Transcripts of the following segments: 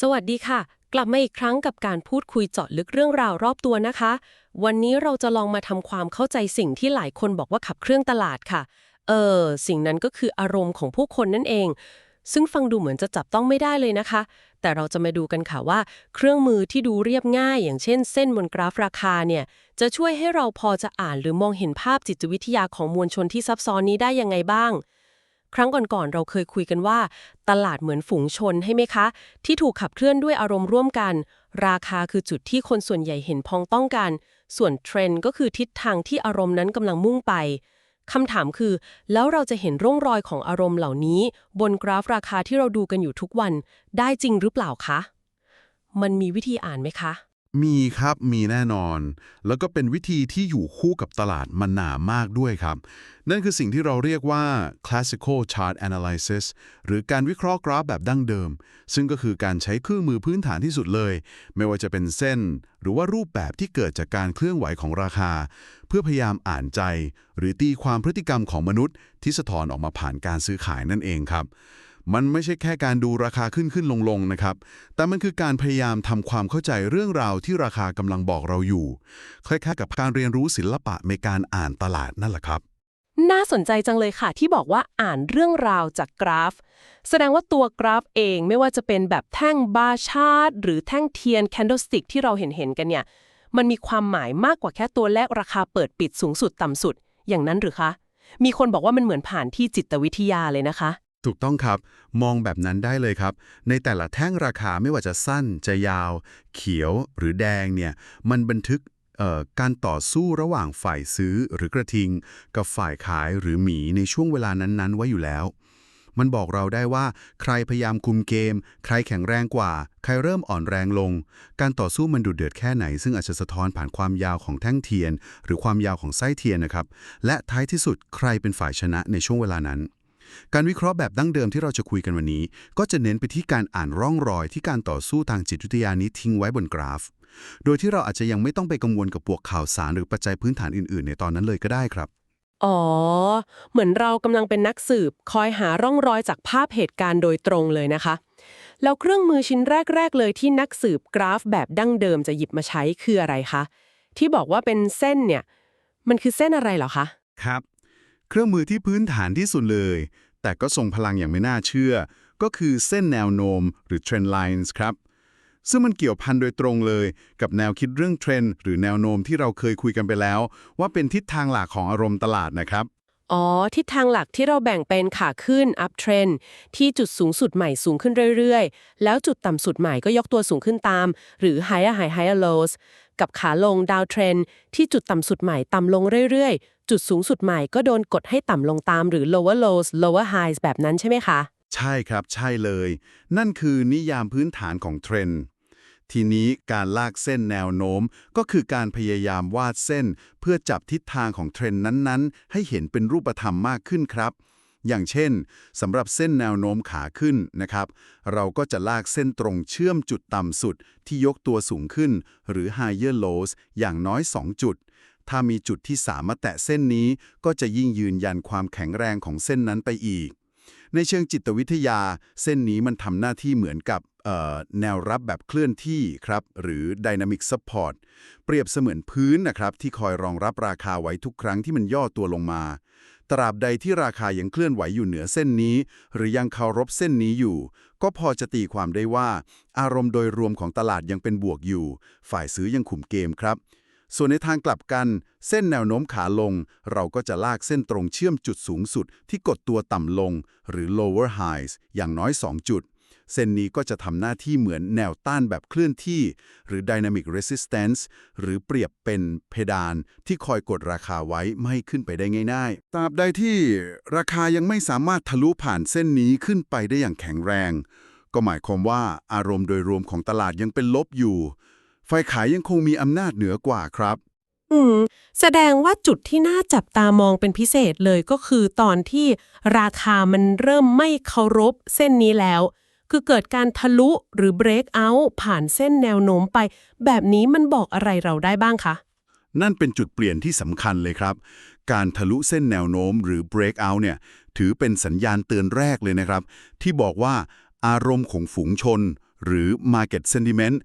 สวัสดีค่ะ กลับมาอีกครั้งกับการพูดคุยเจาะลึกเรื่องราวรอบตัวนะคะ วันนี้เราจะลองมาทำความเข้าใจสิ่งที่หลายคนบอกว่าขับเครื่องตลาดค่ะ เออ สิ่งนั้นก็คืออารมณ์ของผู้คนนั่นเอง ซึ่งฟังดูเหมือนจะจับต้องไม่ได้เลยนะคะ แต่เราจะมาดูกันค่ะว่า เครื่องมือที่ดูเรียบง่าย อย่างเช่น เส้นบนกราฟราคาเนี่ยจะช่วยให้เราพอจะอ่านหรือมองเห็นภาพจิตวิทยาของมวลชนที่ซับซ้อนนี้ได้ยังไงบ้าง ครั้งก่อนๆเราเคยคุยกันว่า ตลาดเหมือนฝูงชนให้ไหมคะ ที่ถูกขับเคลื่อนด้วยอารมณ์ร่วมกัน ราคาคือจุดที่คนส่วนใหญ่เห็นพ้องต้องกัน ส่วนเทรนด์ก็คือทิศทางที่อารมณ์นั้นกำลังมุ่งไปคำถามคือ แล้วเราจะเห็นร่องรอยของอารมณ์เหล่านี้ บนกราฟราคาที่เราดูกันอยู่ทุกวัน ได้จริงหรือเปล่าคะ มันมีวิธีอ่านไหมคะ มีครับมีแน่นอน แล้วก็เป็นวิธีที่อยู่คู่กับตลาดมานานมากด้วยครับ นั่นคือสิ่งที่เราเรียกว่า classical chart analysis หรือการวิเคราะห์กราฟแบบดั้งเดิม ซึ่งก็คือการใช้เครื่องมือพื้นฐานที่สุดเลย ไม่ว่าจะเป็นเส้น หรือว่ารูปแบบที่เกิดจากการเคลื่อนไหวของราคา เพื่อพยายามอ่านใจ หรือตีความพฤติกรรมของมนุษย์ ที่สะท้อนออกมาผ่านการซื้อขายนั่นเองครับ มันไม่ใช่แค่การดูราคาขึ้นขึ้นลงลงนะครับ แต่มันคือการพยายามทำความเข้าใจเรื่องราวที่ราคากำลังบอกเราอยู่ คล้ายๆกับการเรียนรู้ศิลปะในการอ่านตลาดนั่นแหละครับ น่าสนใจจังเลยค่ะ ที่บอกว่าอ่านเรื่องราวจากกราฟ แสดงว่าตัวกราฟเองไม่ว่าจะเป็นแบบแท่งบาร์ชาร์ตหรือแท่งเทียนแคนด l สติกที่เราเห็นเห็นๆกันเนี่ย มันมีความหมายมากกว่าแค่ตัวเลขราคาเปิดปิดสูงสุดต่ำสุด อย่างนั้นหรือคะ มีคนบอกว่ามันเหมือนผ่านที่จิตวิทยาเลยนะคะ ถูกต้องครับ มองแบบนั้นได้เลยครับ ในแต่ละแท่งราคาไม่ว่าจะสั้นจะยาว เขียวหรือแดงเนี่ยมันบันทึกการต่อสู้ระหว่างฝ่ายซื้อหรือกระทิง กับฝ่ายขายหรือหมีในช่วงเวลานั้นๆ ไว้อยู่แล้ว มันบอกเราได้ว่า ใครพยายามคุมเกม ใครแข็งแรงกว่า ใครเริ่มอ่อนแรงลง การต่อสู้มันดุเดือดแค่ไหน ซึ่งอาจจะสะท้อนผ่านความยาวของแท่งเทียน หรือความยาวของไส้เทียนนะครับ และท้ายที่สุดใครเป็นฝ่ายชนะในช่วงเวลานั้น การวิเคราะห์แบบดั้งเดิมที่เราจะคุยกันวันนี้ ก็จะเน้นไปที่การอ่านร่องรอยที่การต่อสู้ทางจิตวิทยานี้ทิ้งไว้บนกราฟ โดยที่เราอาจจะยังไม่ต้องไปกังวลกับพวกข่าวสารหรือปัจจัยพื้นฐานอื่น ๆ ในตอนนั้นเลยก็ได้ครับ อ๋อ เหมือนเรากำลังเป็นนักสืบ คอยหาร่องรอยจากภาพเหตุการณ์โดยตรงเลยนะคะ แล้วเครื่องมือชิ้นแรก ๆ เลยที่นักสืบกราฟแบบดั้งเดิมจะหยิบมาใช้คืออะไรคะ ที่บอกว่าเป็นเส้นเนี่ย มันคือเส้นอะไรเหรอคะ ครับ เครื่องมือที่พื้นฐานที่สุดเลย แต่ก็ทรงพลังอย่างไม่น่าเชื่อ ก็คือเส้นแนวโน้มหรือ trend lines ครับ ซึ่งมันเกี่ยวพันโดยตรงเลย กับแนวคิดเรื่องเทรนด์หรือแนวโน้มที่เราเคยคุยกันไปแล้ว ว่าเป็นทิศทางหลักของอารมณ์ตลาดนะครับ อ๋อ ทิศทางหลักที่เราแบ่งเป็นขาขึ้น up trend ที่จุดสูงสุดใหม่สูงขึ้นเรื่อยๆ แล้วจุดต่ำสุดใหม่ก็ยกตัวสูงขึ้นตาม หรือ higher high higher lows กับขาลง down trend ที่จุดต่ำสุดใหม่ต่ำลงเรื่อยๆ จุดสูงสุดใหม่ก็โดนกดให้ต่ำลงตามหรือ lower lows lower highs แบบนั้นใช่ไหมคะ ใช่ครับใช่เลย นั่นคือนิยามพื้นฐานของเทรนทีนี้การลากเส้นแนวโน้มก็คือการพยายามวาดเส้น เพื่อจับทิศทางของเทรนนั้นๆ ให้เห็นเป็นรูปธรรมมากขึ้นครับ อย่างเช่นสำหรับเส้นแนวโน้มขาขึ้นนะครับ เราก็จะลากเส้นตรงเชื่อมจุดต่ำสุดที่ยกตัวสูงขึ้น หรือ higher lows อย่างน้อย 2 จุด ถ้ามีจุดที่สามมาแตะเส้นนี้ก็จะยิ่งยืนยันความแข็งแรงของเส้นนั้นไปอีก ในเชิงจิตวิทยา เส้นนี้มันทำหน้าที่เหมือนกับแนวรับแบบเคลื่อนที่ครับ หรือ Dynamic Support เปรียบเสมือนพื้นนะครับ ที่คอยรองรับราคาไว้ทุกครั้งที่มันย่อตัวลงมา ตราบใดที่ราคายังเคลื่อนไหวอยู่เหนือเส้นนี้ หรือยังเคารพเส้นนี้อยู่ ก็พอจะตีความได้ว่า อารมณ์โดยรวมของตลาดยังเป็นบวกอยู่ ฝ่ายซื้อยังขุมเกมครับ ส่วนในทางกลับกัน เส้นแนวโน้มขาลง เราก็จะลากเส้นตรงเชื่อมจุดสูงสุดที่กดตัวต่ำลง หรือ lower highs อย่างน้อย 2 จุด เส้นนี้ก็จะทำหน้าที่เหมือนแนวต้านแบบเคลื่อนที่ หรือ dynamic resistance หรือเปรียบเป็นเพดานที่คอยกดราคาไว้ไม่ให้ขึ้นไปได้ง่ายๆ ตราบใดที่ราคายังไม่สามารถทะลุผ่านเส้นนี้ขึ้นไปได้อย่างแข็งแรง ก็หมายความว่าอารมณ์โดยรวมของตลาดยังเป็นลบอยู่ฝ่ายขายยังคงมีอำนาจเหนือกว่าครับอืมแสดงว่าจุดที่น่าจับตามองเป็นพิเศษเลยก็คือตอนที่ราคามันเริ่มไม่เคารพเส้นนี้แล้ว คือเกิดการทะลุหรือ break out ผ่านเส้นแนวโน้มไป แบบนี้มันบอกอะไรเราได้บ้างคะ นั่นเป็นจุดเปลี่ยนที่สำคัญเลยครับ การทะลุเส้นแนวโน้มหรือ break out เนี่ย ถือเป็นสัญญาณเตือนแรกเลยนะครับ ที่บอกว่าอารมณ์ของฝูงชน หรือ market sentiment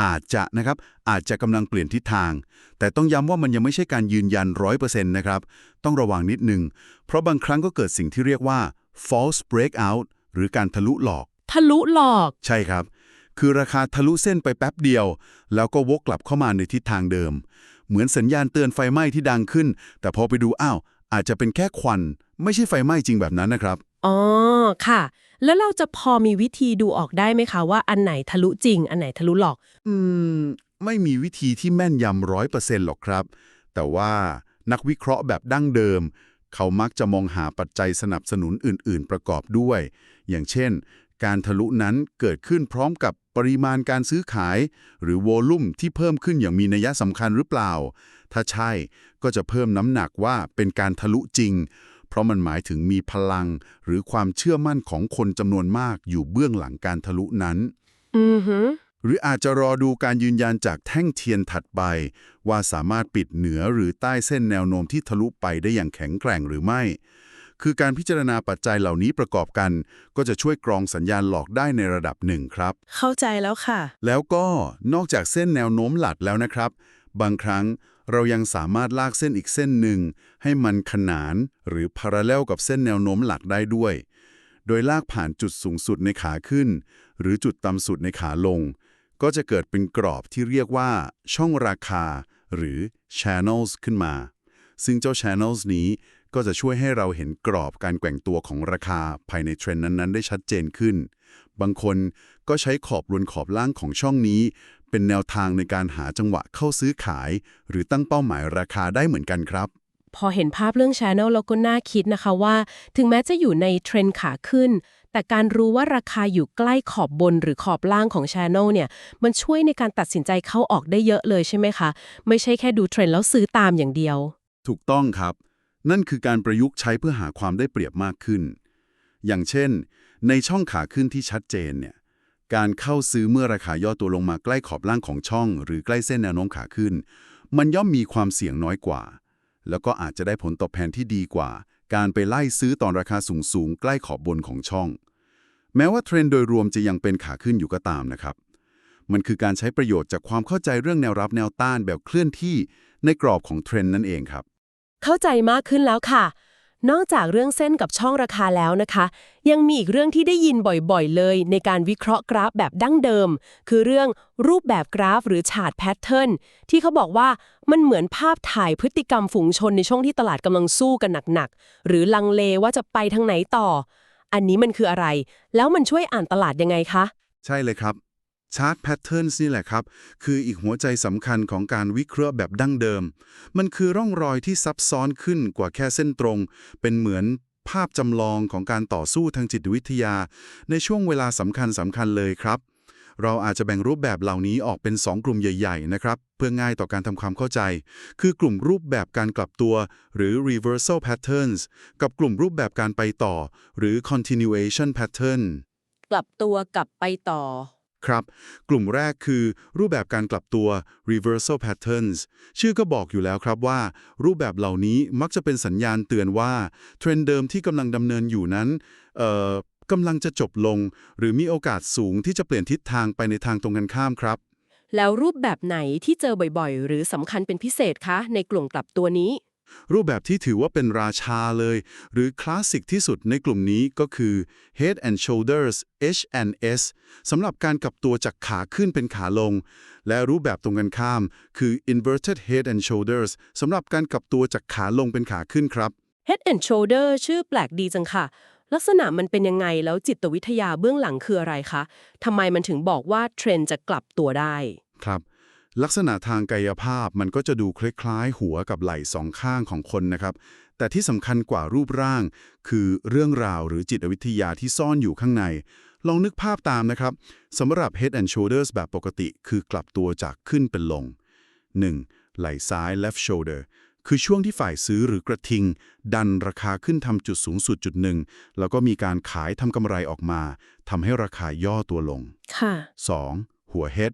อาจจะนะครับอาจจะกำลังเปลี่ยนทิศทาง แต่ต้องย้ำว่ามันยังไม่ใช่การยืนยัน 100%นะครับ ต้องระวังนิดนึง เพราะบางครั้งก็เกิดสิ่งที่เรียกว่า false breakout หรือการทะลุหลอก ทะลุหลอก ใช่ครับ คือราคาทะลุเส้นไปแป๊บเดียว แล้วก็วกกลับเข้ามาในทิศทางเดิม เหมือนสัญญาณเตือนไฟไหม้ที่ดังขึ้น แต่พอไปดูอ้าว อาจจะเป็นแค่ควัน ไม่ใช่ไฟไหม้จริงแบบนั้นนะครับ อ๋อ ค่ะ แล้วเราจะพอมีวิธีดูออกได้ไหมคะว่าอันไหนทะลุจริง อันไหนทะลุหลอก อืม ไม่มีวิธีที่แม่นยำร้อยเปอร์เซ็นต์หรอกครับ แต่ว่านักวิเคราะห์แบบดั้งเดิม เขามักจะมองหาปัจจัยสนับสนุนอื่น ๆ ประกอบด้วย อย่างเช่น การทะลุนั้นเกิดขึ้นพร้อมกับปริมาณการซื้อขาย หรือโวลุ่มที่เพิ่มขึ้นอย่างมีนัยสำคัญหรือเปล่า ถ้าใช่ก็จะเพิ่มน้ำหนักว่าเป็นการทะลุจริง เพราะมันหมายถึงมีพลัง หรือความเชื่อมั่นของคนจำนวนมากอยู่เบื้องหลังการทะลุนั้น อือหือหรืออาจจะรอดูการยืนยันจากแท่งเทียนถัดไป ว่าสามารถปิดเหนือหรือใต้เส้นแนวโน้มที่ทะลุไปได้อย่างแข็งแกร่งหรือไม่ คือการพิจารณาปัจจัยเหล่านี้ประกอบกัน ก็จะช่วยกรองสัญญาณหลอกได้ในระดับหนึ่งครับ เข้าใจแล้วค่ะ แล้วก็นอกจากเส้นแนวโน้มหลักแล้วนะครับ บางครั้งเรายังสามารถลากเส้นอีกเส้นหนึ่ง ให้มันขนานหรือพาราเลลกับเส้นแนวโน้มหลักได้ด้วย โดยลากผ่านจุดสูงสุดในขาขึ้น หรือจุดต่ำสุดในขาลง ก็จะเกิดเป็นกรอบที่เรียกว่า ช่องราคา หรือ channels ขึ้นมา ซึ่งเจ้า channels นี้ ก็จะช่วยให้เราเห็นกรอบการแกว่งตัวของราคาภายในเทรนด์นั้นๆ ได้ชัดเจนขึ้น บางคนก็ใช้ขอบบนขอบล่างของช่องนี้ เป็นแนวทางในการหาจังหวะเข้าซื้อขาย หรือตั้งเป้าหมายราคาได้เหมือนกันครับ พอเห็นภาพเรื่อง Channel แล้วก็น่าคิดนะคะว่า ถึงแม้จะอยู่ในเทรนด์ขาขึ้น แต่การรู้ว่าราคาอยู่ใกล้ขอบบนหรือขอบล่างของ Channel เนี่ย มันช่วยในการตัดสินใจเข้าออกได้เยอะเลยใช่ไหมคะ ไม่ใช่แค่ดูเทรนด์แล้วซื้อตามอย่างเดียว ถูกต้องครับ นั่นคือการประยุกต์ใช้เพื่อหาความได้เปรียบมากขึ้น อย่างเช่น ในช่องขาขึ้นที่ชัดเจนเนี่ย การเข้าซื้อเมื่อราคาย่อตัวลงมาใกล้ขอบล่างของช่อง หรือใกล้เส้นแนวโน้มขาขึ้น มันย่อมมีความเสี่ยงน้อยกว่า แล้วก็อาจจะได้ผลตอบแทนที่ดีกว่า การไปไล่ซื้อตอนราคาสูงๆใกล้ขอบบนของช่อง แม้ว่าเทรนด์โดยรวมจะยังเป็นขาขึ้นอยู่ก็ตามนะครับ มันคือการใช้ประโยชน์จากความเข้าใจเรื่องแนวรับแนวต้านแบบเคลื่อนที่ในกรอบของเทรนด์นั่นเองครับ เข้าใจมากขึ้นแล้วค่ะ นอกจากเรื่องเส้นกับช่องราคาแล้วนะคะ ยังมีอีกเรื่องที่ได้ยินบ่อยๆ เลย ในการวิเคราะห์กราฟแบบดั้งเดิม คือเรื่องรูปแบบกราฟหรือฉาดแพทเทิร์นที่เขาบอกว่ามันเหมือนภาพถ่ายพฤติกรรมฝูงชนในช่วงที่ตลาดกำลังสู้กันหนักๆ หรือลังเลว่าจะไปทางไหนต่อ อันนี้มันคืออะไร แล้วมันช่วยอ่านตลาดยังไงคะ ใช่เลยครับ ชาร์ตแพทเทิร์นนี่แหละครับ คืออีกหัวใจสำคัญของการวิเคราะห์แบบดั้งเดิม มันคือร่องรอยที่ซับซ้อนขึ้นกว่าแค่เส้นตรง เป็นเหมือนภาพจำลองของการต่อสู้ทางจิตวิทยา ในช่วงเวลาสำคัญสำคัญเลยครับ เราอาจจะแบ่งรูปแบบเหล่านี้ออกเป็น 2 กลุ่มใหญ่ ๆ นะครับ เพื่อง่ายต่อการทำความเข้าใจ คือกลุ่มรูปแบบการกลับตัว หรือ reversal patterns กับกลุ่มรูปแบบการไปต่อ หรือ continuation pattern กลับตัวกลับไปต่อ ครับ กลุ่มแรกคือรูปแบบการกลับตัว reversal patterns ชื่อก็บอกอยู่แล้วครับว่า รูปแบบเหล่านี้มักจะเป็นสัญญาณเตือนว่า เทรนด์เดิมที่กำลังดำเนินอยู่นั้นกำลังจะจบลง หรือมีโอกาสสูงที่จะเปลี่ยนทิศทางไปในทางตรงกันข้ามครับ แล้วรูปแบบไหนที่เจอบ่อยๆ หรือสำคัญเป็นพิเศษคะ ในกลุ่มกลับตัวนี้ รูปแบบที่ถือว่าเป็นราชาเลย หรือคลาสสิกที่สุดในกลุ่มนี้ก็คือ Head and Shoulders H&S สำหรับการกลับตัวจากขาขึ้นเป็นขาลง และรูปแบบตรงกันข้าม คือ Inverted Head and Shoulders สำหรับการกลับตัวจากขาลงเป็นขาขึ้นครับ Head and Shoulder ชื่อแปลกดีจังค่ะ ลักษณะมันเป็นยังไงแล้วจิตวิทยาเบื้องหลังคืออะไรคะทำไมมันถึงบอกว่าเทรนด์จะกลับตัวได้ ครับ ลักษณะทางกายภาพมันก็จะดูคล้ายๆ หัวกับไหล่สองข้างของคนนะครับ แต่ที่สำคัญกว่ารูปร่าง คือเรื่องราวหรือจิตวิทยาที่ซ่อนอยู่ข้างใน ลองนึกภาพตามนะครับสำหรับ Head and Shoulders แบบปกติ คือกลับตัวจากขึ้นเป็นลง 1. ไหล่ซ้าย left shoulder คือช่วงที่ฝ่ายซื้อหรือกระทิง ดันราคาขึ้นทำจุดสูงสุดจุดหนึ่ง แล้วก็มีการขายทำกำไรออกมาทำให้ราคาย่อตัวลง ค่ะ 2. หัว head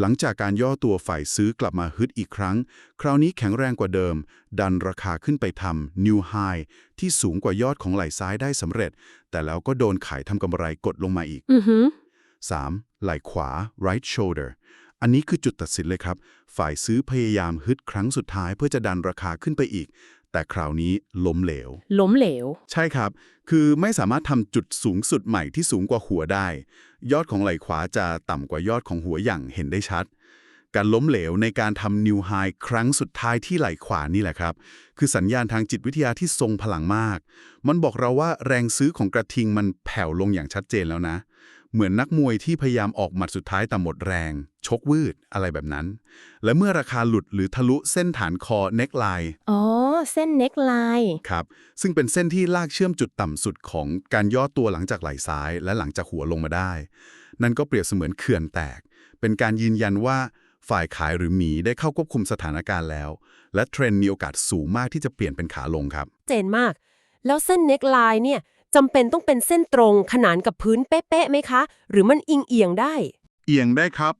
หลังจากการย่อตัวฝ่ายซื้อกลับมาฮึดอีกครั้ง คราวนี้แข็งแรงกว่าเดิม ดันราคาขึ้นไปทำ new high ที่สูงกว่ายอดของไหล่ซ้ายได้สำเร็จ แต่แล้วก็โดนขายทำกำไรกดลงมาอีกอือหือ 3. ไหล่ขวา right shoulder อันนี้คือจุดตัดสินเลยครับ ฝ่ายซื้อพยายามฮึดครั้งสุดท้ายเพื่อจะดันราคาขึ้นไปอีก แต่คราวนี้ล้มเหลว ล้มเหลว ใช่ครับ คือไม่สามารถทำจุดสูงสุดใหม่ที่สูงกว่าหัวได้ ยอดของไหล่ขวาจะต่ำกว่ายอดของหัวอย่างเห็นได้ชัด การล้มเหลวในการทำนิวไฮครั้งสุดท้ายที่ไหล่ขวานี่แหละครับ คือสัญญาณทางจิตวิทยาที่ทรงพลังมาก มันบอกเราว่าแรงซื้อของกระทิงมันแผ่วลงอย่างชัดเจนแล้วนะ เหมือนนักมวยที่พยายามออกหมัดสุดท้ายแต่หมดแรง ชกวืดอะไรแบบนั้น และเมื่อราคาหลุดหรือทะลุเส้นฐานคอเน็กไลน์อ๋อ เส้นเน็กไลน์ครับ ซึ่งเป็นเส้นที่ลากเชื่อมจุดต่ำสุดของการย่อตัวหลังจากไหล่ซ้าย และหลังจากหัวลงมาได้ นั่นก็เปรียบเสมือนเขื่อนแตก เป็นการยืนยันว่าฝ่ายขายหรือหมีได้เข้าควบคุมสถานการณ์แล้ว และเทรนด์มีโอกาสสูงมากที่จะเปลี่ยนเป็นขาลงครับ เจนมาก แล้วเส้นเน็กไลน์เนี่ย จำเป็นต้องเป็นเส้นตรงขนานกับพื้นเป๊ะๆไหมคะ หรือมันอิงเอียงได้ เอียงได้ครับ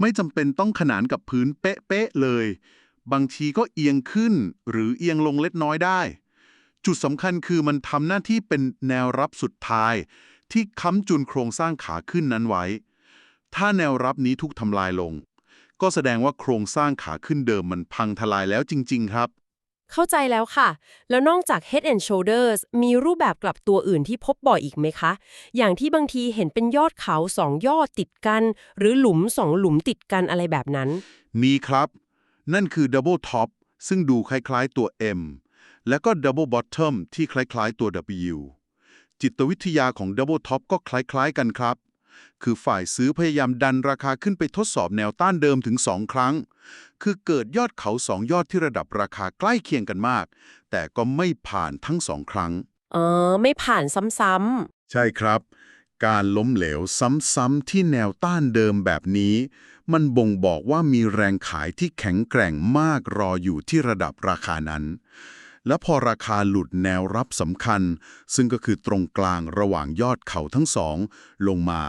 ไม่จำเป็นต้องขนานกับพื้นเป๊ะๆเลย บางทีก็เอียงขึ้น หรือเอียงลงเล็กน้อยได้ จุดสำคัญคือมันทำหน้าที่เป็นแนวรับสุดท้าย ที่ค้ำจุนโครงสร้างขาขึ้นนั้นไว้ ถ้าแนวรับนี้ถูกทำลายลง ก็แสดงว่าโครงสร้างขาขึ้นเดิมมันพังทลายแล้วจริง ๆ ครับ เข้าใจแล้วค่ะ แล้วนอกจาก Head and Shoulders มีรูปแบบกลับตัวอื่นที่พบบ่อยอีกไหมคะ อย่างที่บางทีเห็นเป็นยอดเขาสองยอดติดกัน หรือหลุมสองหลุมติดกันอะไรแบบนั้น มีครับ นั่นคือ Double Top ซึ่งดูคล้ายๆตัว M และก็ Double Bottom ที่คล้ายๆตัว W จิตวิทยาของ Double Top ก็คล้ายๆกันครับ คือฝ่ายซื้อพยายามดันราคาขึ้นไปทดสอบแนวต้านเดิมถึง 2 ครั้ง คือเกิดยอดเขา 2 ยอดที่ระดับราคาใกล้เคียงกันมาก แต่ก็ไม่ผ่านทั้งสองครั้งอ๋อไม่ผ่านซ้ำใช่ครับ การล้มเหลวซ้ำๆที่แนวต้านเดิมแบบนี้ มันบ่งบอกว่ามีแรงขายที่แข็งแกร่งมากรออยู่ที่ระดับราคานั้น และพอราคาหลุดแนวรับสำคัญ ซึ่งก็คือตรงกลางระหว่างยอดเขาทั้งสอง ลงมา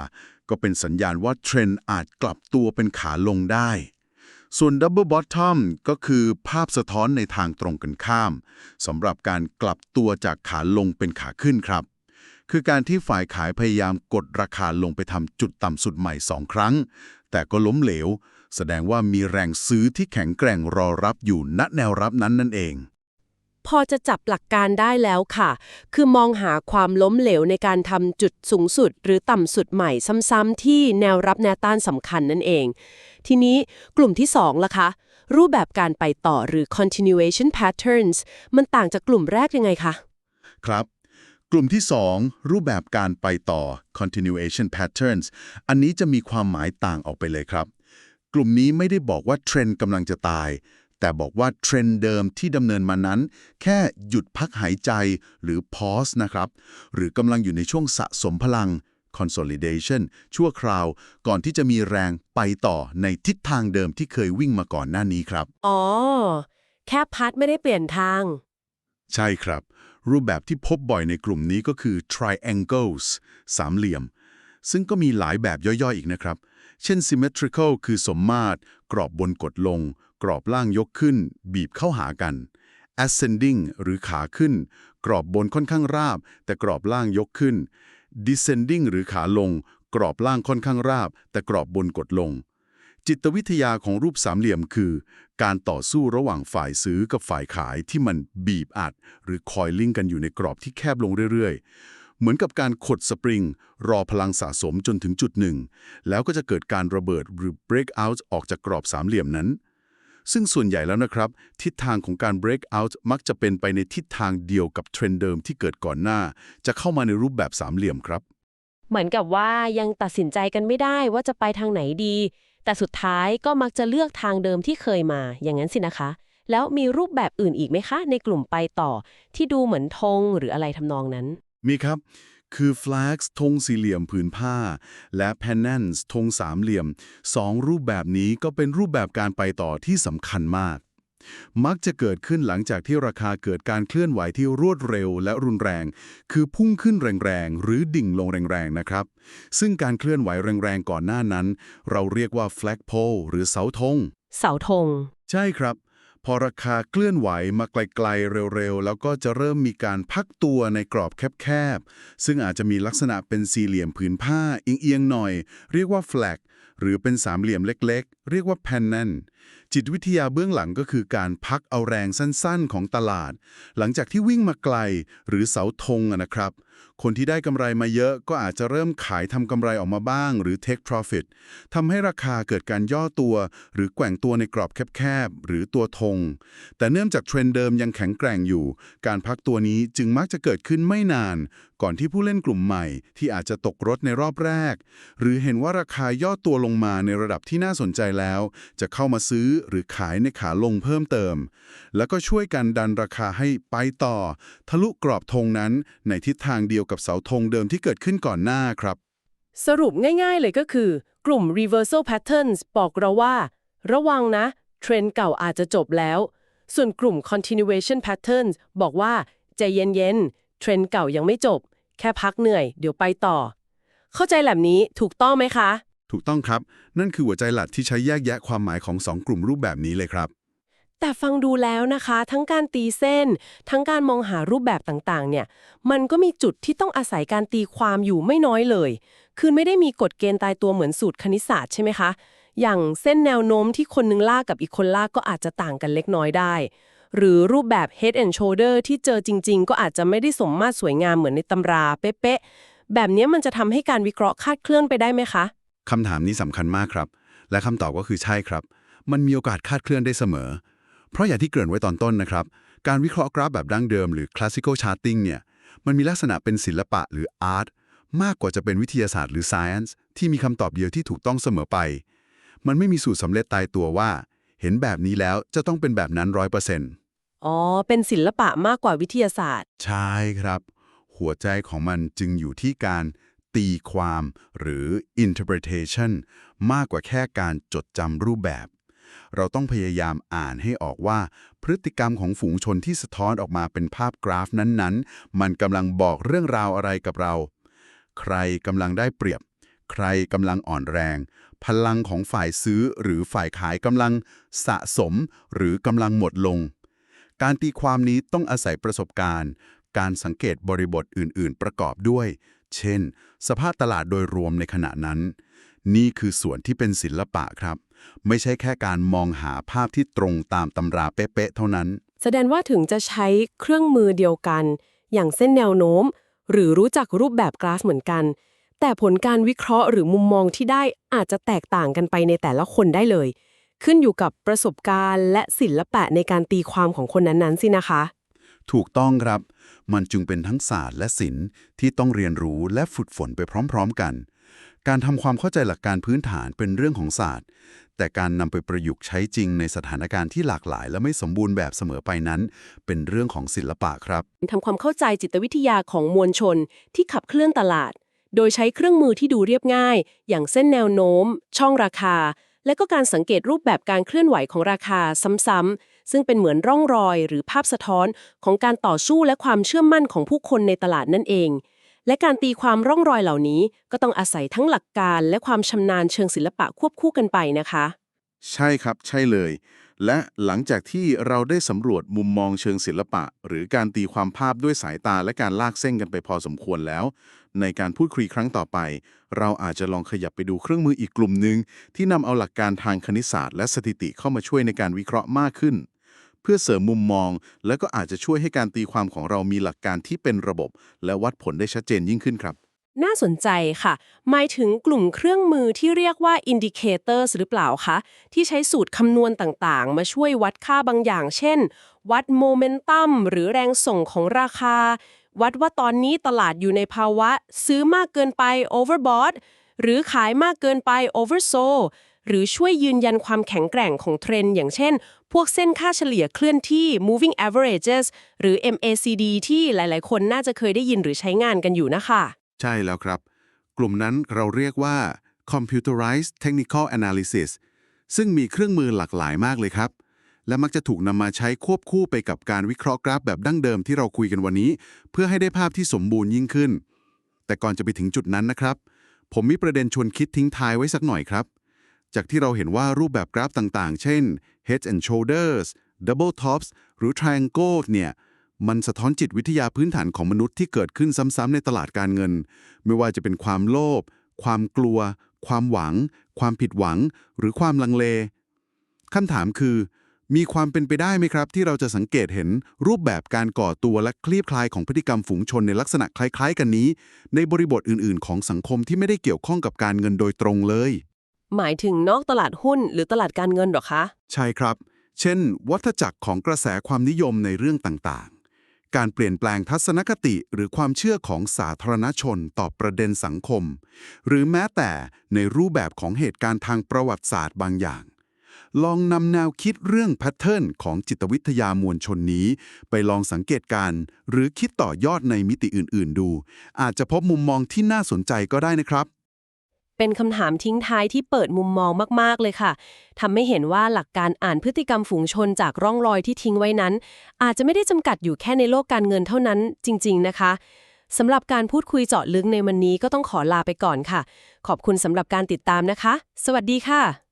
ก็เป็นสัญญาณว่าเทรนด์อาจกลับตัวเป็นขาลงได้ ส่วน Double Bottom ก็คือภาพสะท้อนในทางตรงกันข้ามสำหรับการกลับตัวจากขาลงเป็นขาขึ้นครับ คือการที่ฝ่ายขายพยายามกดราคาลงไปทำจุดต่ำสุดใหม่สองครั้ง แต่ก็ล้มเหลว แสดงว่ามีแรงซื้อที่แข็งแกร่งรอรับอยู่ณแนวรับนั้นนั่นเอง พอจะจับหลักการได้แล้วค่ะ คือมองหาความล้มเหลวในการทำจุดสูงสุด หรือต่ำสุดใหม่ซ้ำๆที่แนวรับแนวต้านสำคัญนั่นเอง ทีนี้กลุ่มที่2ล่ะคะ รูปแบบการไปต่อหรือ continuation patterns มันต่างจากกลุ่มแรกยังไงคะครับกลุ่มที่ 2 รูปแบบการไปต่อ continuation patterns อันนี้จะมีความหมายต่างออกไปเลยครับ กลุ่มนี้ไม่ได้บอกว่าเทรนด์กำลังจะตาย แต่บอกว่าเทรนด์เดิมที่ดำเนินมานั้น แค่หยุดพักหายใจหรือ pause นะครับ หรือกำลังอยู่ในช่วงสะสมพลัง consolidation ชั่วคราวก่อนที่จะมีแรงไปต่อในทิศทางเดิมที่เคยวิ่งมาก่อนหน้านี้ครับ อ๋อ แค่พัดไม่ได้เปลี่ยนทาง ใช่ครับ รูปแบบที่พบบ่อยในกลุ่มนี้ก็คือ triangles สามเหลี่ยม ซึ่งก็มีหลายแบบย่อยๆอีกนะครับ เช่น symmetrical คือสมมาตร กรอบบนกดลง กรอบล่างยกขึ้น บีบเข้าหากัน ascending หรือขาขึ้น กรอบบนค่อนข้างราบ แต่กรอบล่างยกขึ้น descending หรือขาลง กรอบล่างค่อนข้างราบ แต่กรอบบนกดลง จิตวิทยาของรูปสามเหลี่ยมคือ การต่อสู้ระหว่างฝ่ายซื้อกับฝ่ายขายที่มันบีบอัด หรือคอยลิงกันอยู่ในกรอบที่แคบลงเรื่อยๆ เหมือนกับการขดสปริง รอพลังสะสมจนถึงจุดหนึ่ง แล้วก็จะเกิดการระเบิดหรือ break out ออกจากกรอบสามเหลี่ยมนั้น ซึ่งส่วนใหญ่แล้วนะครับ ทิศทางของการ break out มักจะเป็นไปในทิศทางเดียวกับเทรนด์เดิมที่เกิดก่อนหน้า จะเข้ามาในรูปแบบสามเหลี่ยมครับ เหมือนกับว่ายังตัดสินใจกันไม่ได้ว่าจะไปทางไหนดี แต่สุดท้ายก็มักจะเลือกทางเดิมที่เคยมา อย่างนั้นสินะคะ แล้วมีรูปแบบอื่นอีกไหมคะ ในกลุ่มไปต่อ ที่ดูเหมือนธงหรืออะไรทำนองนั้น มีครับ คือ flags ธงสี่เหลี่ยมผืนผ้า และ pennants ธงสามเหลี่ยมสองรูปแบบนี้ก็เป็นรูปแบบการไปต่อที่สำคัญมาก มักจะเกิดขึ้นหลังจากที่ราคาเกิดการเคลื่อนไหวที่รวดเร็วและรุนแรง คือพุ่งขึ้นแรงๆ หรือดิ่งลงแรงๆ นะครับ ซึ่งการเคลื่อนไหวแรงๆ ก่อนหน้านั้น เราเรียกว่า flag pole หรือเสาธง เสาธง ใช่ครับพพ อราคาเคลื่อนไหวมาไกลๆเร็วๆ แล้วก็จะเริ่มมีการพักตัวในกรอบแคบๆ ซึ่งอาจจะมีลักษณะเป็นสี่เหลี่ยมผืนผ้าเอียงๆหน่อย เรียกว่า flag หรือเป็นสามเหลี่ยมเล็กๆ เรียกว่า pennant จิตวิทยาเบื้องหลังก็คือการพักเอาแรงสั้นๆของตลาด หลังจากที่วิ่งมาไกลหรือเสาธงนะครับ คนที่ได้กำไรมาเยอะก็อาจจะเริ่มขายทำกำไรออกมาบ้าง หรือ take profit ทำให้ราคาเกิดการย่อตัว หรือแกว่งตัวในกรอบแคบๆ หรือตัวธง แต่เนื่องจากเทรนด์เดิมยังแข็งแกร่งอยู่ การพักตัวนี้จึงมักจะเกิดขึ้นไม่นาน ก่อนที่ผู้เล่นกลุ่มใหม่ ที่อาจจะตกรถในรอบแรก หรือเห็นว่าราคาย่อตัวลงมาในระดับที่น่าสนใจแล้ว จะเข้ามาซื้อหรือขายในขาลงเพิ่มเติม แล้วก็ช่วยกันดันราคาให้ไปต่อ ทะลุกรอบธงนั้นในทิศทางเดียวกับเสาธงเดิมที่เกิดขึ้นก่อนหน้าครับ สรุปง่ายๆเลยก็คือ กลุ่ม reversal patterns บอกเราว่า ระวังนะ เทรนด์เก่าอาจจะจบแล้ว ส่วนกลุ่ม continuation patterns บอกว่าใจเย็นๆเทรนด์เก่ายังไม่จบ แค่พักเหนื่อย เดี๋ยวไปต่อ เข้าใจแบบนี้ถูกต้องไหมคะ ถูกต้องครับ นั่นคือหัวใจหลักที่ใช้แยกแยะความหมายของสองกลุ่มรูปแบบนี้เลยครับ แต่ฟังดูแล้วนะคะ ทั้งการตีเส้น ทั้งการมองหารูปแบบต่างๆ เนี่ย มันก็มีจุดที่ต้องอาศัยการตีความอยู่ไม่น้อยเลย คือไม่ได้มีกฎเกณฑ์ตายตัวเหมือนสูตรคณิตศาสตร์ใช่ไหมคะ อย่างเส้นแนวโน้มที่คนหนึงลากกับอีกคนลากก็อาจจะต่างกันเล็กน้อยได้ หรือรูปแบบ head and shoulder ที่เจอจริง ๆ ก็อาจจะไม่ได้สมมาตรสวยงามเหมือนในตำราเป๊ะๆแบบนี้มันจะทำให้การวิเคราะห์คาดเคลื่อนไปได้ไหมคะ คำถามนี้สำคัญมากครับ และคำตอบก็คือใช่ครับ มันมีโอกาสคลาดเคลื่อนได้เสมอ เพราะอย่างที่เกริ่นไว้ตอนต้นนะครับ การวิเคราะห์กราฟแบบดั้งเดิมหรือ classical charting เนี่ย มันมีลักษณะเป็นศิลปะหรือ art มากกว่าจะเป็นวิทยาศาสตร์หรือ science ที่มีคำตอบเดียวที่ถูกต้องเสมอไป มันไม่มีสูตรสำเร็จตายตัวว่า เห็นแบบนี้แล้วจะต้องเป็นแบบนั้นร้อยเปอร์เซ็นต์อ๋อ เป็นศิลปะมากกว่าวิทยาศาสตร์ ใช่ครับ หัวใจของมันจึงอยู่ที่การ ตีความหรือ interpretation มากกว่าแค่การจดจำรูปแบบ เราต้องพยายามอ่านให้ออกว่า พฤติกรรมของฝูงชนที่สะท้อนออกมาเป็นภาพกราฟนั้นๆ มันกำลังบอกเรื่องราวอะไรกับเรา ใครกำลังได้เปรียบ ใครกำลังอ่อนแรง พลังของฝ่ายซื้อหรือฝ่ายขายกำลังสะสม หรือกำลังหมดลง การตีความนี้ต้องอาศัยประสบการณ์ การสังเกตบริบทอื่น ๆ ประกอบด้วย เช่น สภาพตลาดโดยรวมในขณะนั้น นี่คือส่วนที่เป็นศิลปะครับ ไม่ใช่แค่การมองหาภาพที่ตรงตามตำราเป๊ะๆเท่านั้น แสดงว่าถึงจะใช้เครื่องมือเดียวกัน อย่างเส้นแนวโน้ม หรือรู้จักรูปแบบกราฟเหมือนกัน แต่ผลการวิเคราะห์หรือมุมมองที่ได้อาจจะแตกต่างกันไปในแต่ละคนได้เลย ขึ้นอยู่กับประสบการณ์ และศิลปะในการตีความของคนนั้นๆสินะคะ ถูกต้องครับ มันจึงเป็นทั้งศาสตร์และศิลป์ที่ต้องเรียนรู้และฝึกฝนไปพร้อมๆกัน การทำความเข้าใจหลักการพื้นฐานเป็นเรื่องของศาสตร์ แต่การนำไปประยุกต์ใช้จริงในสถานการณ์ที่หลากหลาย และไม่สมบูรณ์แบบเสมอไปนั้น เป็นเรื่องของศิลปะครับทำความเข้าใจจิตวิทยาของมวลชน ที่ขับเคลื่อนตลาด โดยใช้เครื่องมือที่ดูเรียบง่าย อย่างเส้นแนวโน้ม ช่องราคา และก็การสังเกตรูปแบบการเคลื่อนไหวของราคาซ้ำๆ ซึ่งเป็นเหมือนร่องรอยหรือภาพสะท้อนของการต่อสู้และความเชื่อมั่นของผู้คนในตลาดนั่นเอง และการตีความร่องรอยเหล่านี้ก็ต้องอาศัยทั้งหลักการและความชำนาญเชิงศิลปะควบคู่กันไปนะคะ ใช่ครับ ใช่เลย และหลังจากที่เราได้สำรวจมุมมองเชิงศิลปะ หรือการตีความภาพด้วยสายตาและการลากเส้นกันไปพอสมควรแล้ว ในการพูดคุยครั้งต่อไป เราอาจจะลองขยับไปดูเครื่องมืออีกกลุ่มหนึ่งที่นำเอาหลักการทางคณิตศาสตร์ และสถิติเข้ามาช่วยในการวิเคราะห์มากขึ้น เพื่อเสริมมุมมอง และก็อาจจะช่วยให้การตีความของเรามีหลักการที่เป็นระบบ และวัดผลได้ชัดเจนยิ่งขึ้นครับ น่าสนใจค่ะ หมายถึงกลุ่มเครื่องมือที่เรียกว่า indicators หรือเปล่าคะ ที่ใช้สูตรคำนวณต่างๆ มาช่วยวัดค่าบางอย่าง เช่น วัดโมเมนตัมหรือแรงส่งของราคา วัดว่าตอนนี้ตลาดอยู่ในภาวะ ซื้อมากเกินไป overbought หรือขายมากเกินไป oversold หรือช่วยยืนยันความแข็งแกร่งของเทรนด์อย่างเช่น พวกเส้นค่าเฉลี่ยเคลื่อนที่ moving averages หรือ MACD ที่หลายๆ คนน่าจะเคยได้ยินหรือใช้งานกันอยู่นะคะ ใช่แล้วครับ กลุ่มนั้นเราเรียกว่า computerized technical analysis ซึ่งมีเครื่องมือหลากหลายมากเลยครับ และมักจะถูกนำมาใช้ควบคู่ไปกับการวิเคราะห์กราฟแบบดั้งเดิมที่เราคุยกันวันนี้ เพื่อให้ได้ภาพที่สมบูรณ์ยิ่งขึ้น แต่ก่อนจะไปถึงจุดนั้นนะครับ ผมมีประเด็นชวนคิดทิ้งท้ายไว้สักหน่อยครับ จากที่เราเห็นว่ารูปแบบกราฟต่างๆ เช่น head and shoulders Double Tops หรือ Triangle เนี่ยมันสะท้อนจิตวิทยาพื้นฐานของมนุษย์ที่เกิดขึ้นซ้ำๆในตลาดการเงิน ไม่ว่าจะเป็นความโลภความกลัว ความหวัง ความผิดหวัง หรือความลังเลคำถามคือ มีความเป็นไปได้ไหมครับ ที่เราจะสังเกตเห็นรูปแบบการก่อตัวและคลี่คลายของพฤติกรรมฝูงชนในลักษณะคล้าย ๆ กันนี้ ในบริบทอื่น ๆ ของสังคมที่ไม่ได้เกี่ยวข้องกับการเงินโดยตรงเลย หมายถึงนอกตลาดหุ้นหรือตลาดการเงินเหรอคะ ใช่ครับ เช่น วัฏจักรของกระแสความนิยมในเรื่องต่างๆ การเปลี่ยนแปลงทัศนคติหรือความเชื่อของสาธารณชนต่อประเด็นสังคม หรือแม้แต่ในรูปแบบของเหตุการณ์ทางประวัติศาสตร์บางอย่าง ลองนำแนวคิดเรื่องแพทเทิร์นของจิตวิทยามวลชนนี้ ไปลองสังเกตการ์หรือคิดต่อยอดในมิติอื่น ๆ ดู อาจจะพบมุมมองที่น่าสนใจก็ได้นะครับ เป็นคำถามทิ้งท้ายที่เปิดมุมมองมาก ๆ เลยค่ะทำให้เห็นว่าหลักการอ่านพฤติกรรมฝูงชนจากร่องรอยที่ทิ้งไว้นั้น อาจจะไม่ได้จำกัดอยู่แค่ในโลกการเงินเท่านั้นจริง ๆ นะคะสำหรับการพูดคุยเจาะลึกในวันนี้ก็ต้องขอลาไปก่อนค่ะ ขอบคุณสำหรับการติดตามนะคะ สวัสดีค่ะ